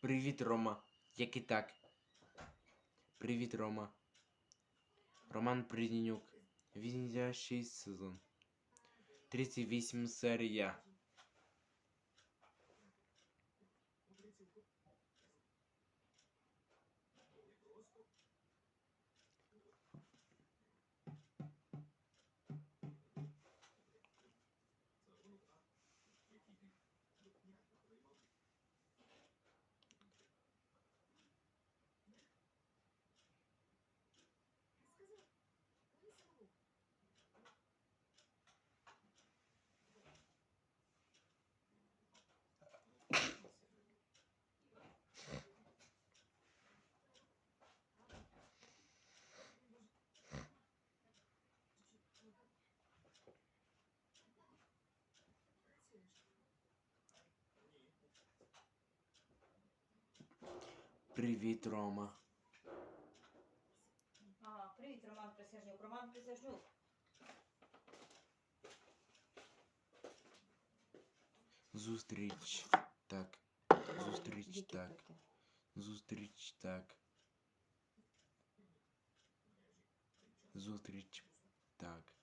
Привіт, Рома. Як і так. Привіт, Рома. Роман Приднюк. Вінзя 6 сезон. 38 серія. Привіт, Рома. Ага, привіт, Роман Присяжнюк. Роман Присяжнюк. Зустріч. Так. Зустріч так. Зустріч так. Зустріч так.